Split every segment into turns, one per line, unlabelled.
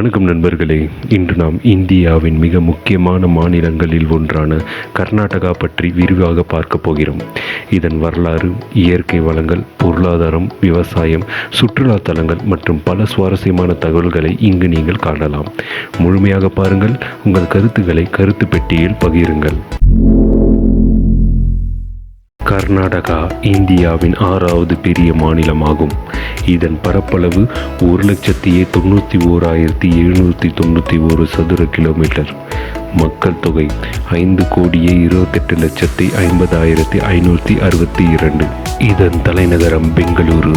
வணக்கம் நண்பர்களே. இன்று நாம் இந்தியாவின் மிக முக்கியமான மாநிலங்களில் ஒன்றான கர்நாடகா பற்றி விரிவாக பார்க்க போகிறோம். இதன் வரலாறு இயற்கை வளங்கள் பொருளாதாரம் விவசாயம் சுற்றுலா தலங்கள் மற்றும் பல சுவாரஸ்யமான தகவல்களை இங்கு நீங்கள் காணலாம். முழுமையாக பாருங்கள் உங்கள் கருத்துக்களை கருத்து பெட்டியில் பகிருங்கள். கர்நாடகா இந்தியாவின் ஆறாவது பெரிய மாநிலமாகும். இதன் பரப்பளவு ஒரு லட்சத்தி தொண்ணூற்றி ஓராயிரத்தி எழுநூற்றி தொண்ணூற்றி ஒரு சதுர கிலோமீட்டர். மக்கள் தொகை ஐந்து கோடியே இருபத்தெட்டு லட்சத்தி ஐம்பதாயிரத்தி ஐநூற்றி அறுபத்தி இரண்டு. இதன் தலைநகரம் பெங்களூரு.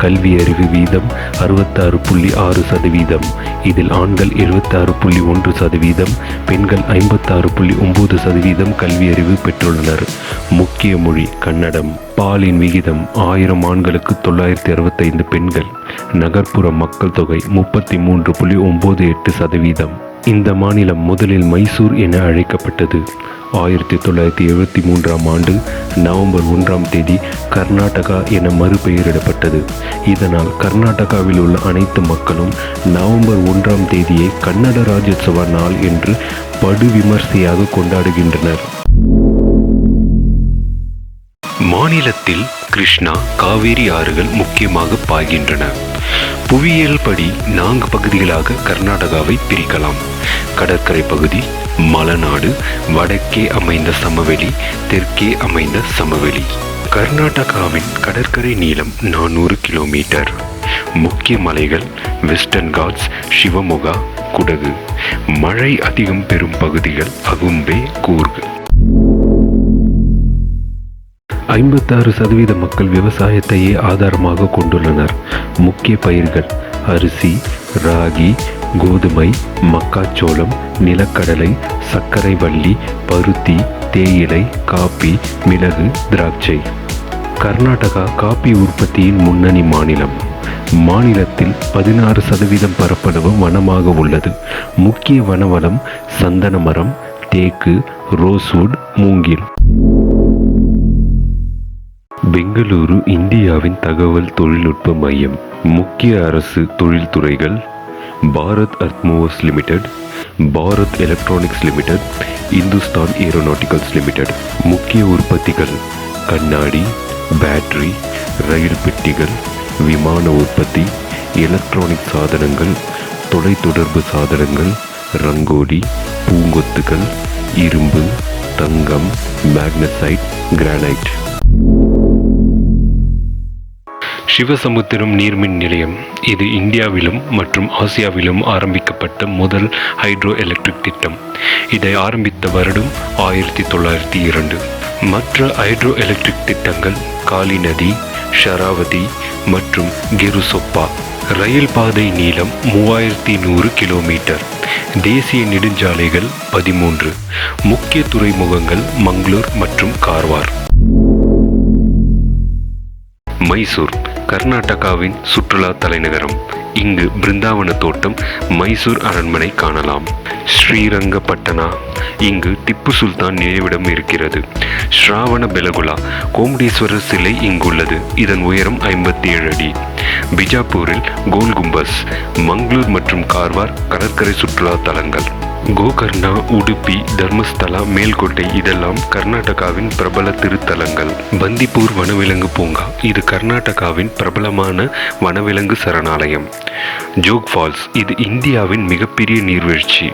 கல்வி அறிவு வீதம் அறுபத்தாறு புள்ளி ஆறு சதவீதம். இதில் ஆண்கள் எழுபத்தாறு புள்ளி ஒன்று சதவீதம் பெண்கள் ஐம்பத்தாறு புள்ளி ஒன்பது சதவீதம் கல்வி அறிவு பெற்றுள்ளனர். முக்கிய மொழி கன்னடம். பாலின் விகிதம் ஆயிரம் ஆண்களுக்கு தொள்ளாயிரத்தி அறுபத்தைந்து பெண்கள். நகர்ப்புற மக்கள் தொகை முப்பத்தி மூன்று புள்ளி ஒம்பது எட்டு சதவீதம். இந்த மாநிலம் முதலில் மைசூர் என அழைக்கப்பட்டது. ஆயிரத்தி தொள்ளாயிரத்தி எழுபத்தி மூன்றாம் ஆண்டு நவம்பர் ஒன்றாம் தேதி கர்நாடகா என மறுபெயரிடப்பட்டது. இதனால் கர்நாடகாவில் உள்ள அனைத்து மக்களும் நவம்பர் ஒன்றாம் தேதியை கன்னட ராஜோத்சவ நாள் என்று படுவிமர்சையாக கொண்டாடுகின்றனர். மாநிலத்தில் கிருஷ்ணா காவேரி ஆறுகள் முக்கியமாக பாய்கின்றன. புவியியல் படி நான்கு பகுதிகளாக கர்நாடகாவை பிரிக்கலாம். கடற்கரை பகுதி மலநாடு வடக்கே அமைந்த சமவெளி தெற்கே அமைந்த சமவெளி. கர்நாடகாவின் கடற்கரை நீளம் நானூறு கிலோமீட்டர். முக்கிய மலைகள் வெஸ்டர்ன் காட்ஸ் சிவமொகா குடகு. மழை அதிகம் பெறும் பகுதிகள் அகும்பே கூர்க். ஐம்பத்தாறு சதவீத மக்கள் விவசாயத்தையே ஆதாரமாக கொண்டுள்ளனர். முக்கிய பயிர்கள் அரிசி ராகி கோதுமை மக்காச்சோளம் நிலக்கடலை சர்க்கரை வள்ளி பருத்தி தேயிலை காப்பி மிளகு திராட்சை. கர்நாடகா காப்பி உற்பத்தியின் முன்னணி மாநிலம். மாநிலத்தில் பதினாறு சதவீதம் பரப்பளவு வனமாக உள்ளது. முக்கிய வனவளம் சந்தன மரம் தேக்கு ரோஸ்வுட் மூங்கில். பெங்களூரு இந்தியாவின் தகவல் தொழில்நுட்ப மையம். முக்கிய அரசு தொழில்துறைகள் Bharat earthmovers limited Bharat electronics limited Hindustan aeronauticals limited. முக்கிய உற்பத்திகள் கண்ணாடி பேட்டரி ரயில் பெட்டிகள் விமான உற்பத்தி எலக்ட்ரானிக் சாதனங்கள் தொலைத்தொடர்பு சாதனங்கள் ரங்கோலி பூங்கொத்துகள் இரும்பு தங்கம் மேக்னசைட் கிரானைட். சிவசமுத்திரம் நீர்மின் நிலையம். இது இந்தியாவிலும் மற்றும் ஆசியாவிலும் ஆரம்பிக்கப்பட்ட முதல் ஹைட்ரோ எலக்ட்ரிக் திட்டம். இதை ஆரம்பித்த வருடம் ஆயிரத்தி தொள்ளாயிரத்தி இரண்டு. மற்ற ஹைட்ரோ எலக்ட்ரிக் திட்டங்கள் காளி நதி ஷராவதி மற்றும் கிருசொப்பா. ரயில் பாதை நீளம் மூவாயிரத்தி நூறு கிலோமீட்டர். தேசிய நெடுஞ்சாலைகள் பதிமூன்று. முக்கிய துறைமுகங்கள் மங்களூர் மற்றும் கார்வார். மைசூர். கர்நாடகாவின் சுற்றுலா தலைநகரம். இங்கு பிருந்தாவன தோட்டம் மைசூர் அரண்மனை காணலாம். ஸ்ரீரங்கப்பட்டனா இங்கு திப்பு சுல்தான் நினைவிடம் இருக்கிறது. ஸ்ராவண பெலகுலா கோமடீஸ்வரர் சிலை இங்குள்ளது. இதன் உயரம் ஐம்பத்தி ஏழு அடி. பிஜாப்பூரில் கோல் கும்பஸ் மங்களூர் மற்றும் கார்வார் கடற்கரை சுற்றுலா தலங்கள். கோகர்ணா உடுப்பி தர்மஸ்தலா மேல்கோட்டை இதெல்லாம் கர்நாடகாவின் பிரபல திருத்தலங்கள். பந்திப்பூர் வனவிலங்கு பூங்கா இது கர்நாடகாவின் பிரபலமான வனவிலங்கு சரணாலயம். ஜோக் ஃபால்ஸ் இது இந்தியாவின் மிகப்பெரிய நீர்வீழ்ச்சி.